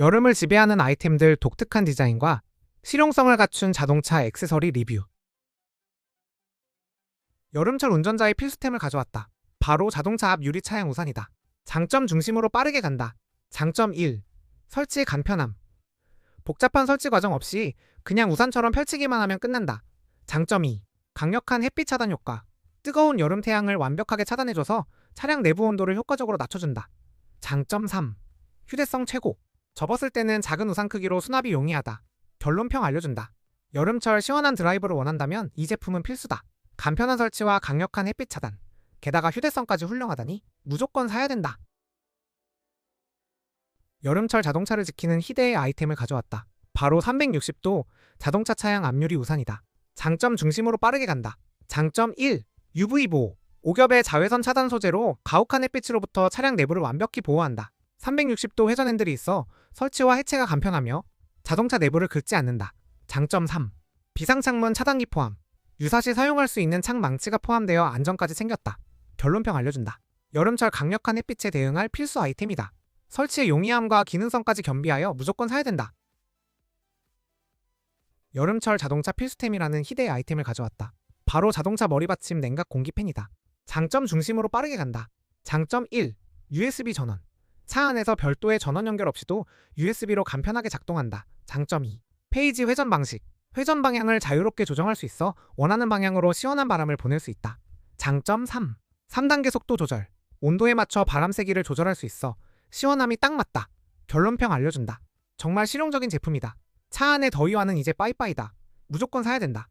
여름을 지배하는 아이템들 독특한 디자인과 실용성을 갖춘 자동차 액세서리 리뷰. 여름철 운전자의 필수템을 가져왔다. 바로 자동차 앞 유리 차양 우산이다. 장점 중심으로 빠르게 간다. 장점 1. 설치 간편함. 복잡한 설치 과정 없이 그냥 우산처럼 펼치기만 하면 끝난다. 장점 2. 강력한 햇빛 차단 효과. 뜨거운 여름 태양을 완벽하게 차단해줘서 차량 내부 온도를 효과적으로 낮춰준다. 장점 3. 휴대성 최고. 접었을 때는 작은 우산 크기로 수납이 용이하다. 결론평 알려준다. 여름철 시원한 드라이브를 원한다면 이 제품은 필수다. 간편한 설치와 강력한 햇빛 차단. 게다가 휴대성까지 훌륭하다니 무조건 사야 된다. 여름철 자동차를 지키는 희대의 아이템을 가져왔다. 바로 360도 자동차 차양 앞유리 우산이다. 장점 중심으로 빠르게 간다. 장점 1. UV 보호. 오겹의 자외선 차단 소재로 가혹한 햇빛으로부터 차량 내부를 완벽히 보호한다. 360도 회전 핸들이 있어 설치와 해체가 간편하며 자동차 내부를 긁지 않는다. 장점 3. 비상창문 차단기 포함. 유사시 사용할 수 있는 창 망치가 포함되어 안전까지 챙겼다. 결론평 알려준다. 여름철 강력한 햇빛에 대응할 필수 아이템이다. 설치의 용이함과 기능성까지 겸비하여 무조건 사야 된다. 여름철 자동차 필수템이라는 희대의 아이템을 가져왔다. 바로 자동차 머리받침 냉각 공기 팬이다. 장점 중심으로 빠르게 간다. 장점 1. USB 전원. 차 안에서 별도의 전원 연결 없이도 USB로 간편하게 작동한다. 장점 2. 페이지 회전 방식. 회전 방향을 자유롭게 조정할 수 있어 원하는 방향으로 시원한 바람을 보낼 수 있다. 장점 3. 3단계 속도 조절. 온도에 맞춰 바람 세기를 조절할 수 있어 시원함이 딱 맞다. 결론평 알려준다. 정말 실용적인 제품이다. 차 안의 더위와는 이제 빠이빠이다. 무조건 사야 된다.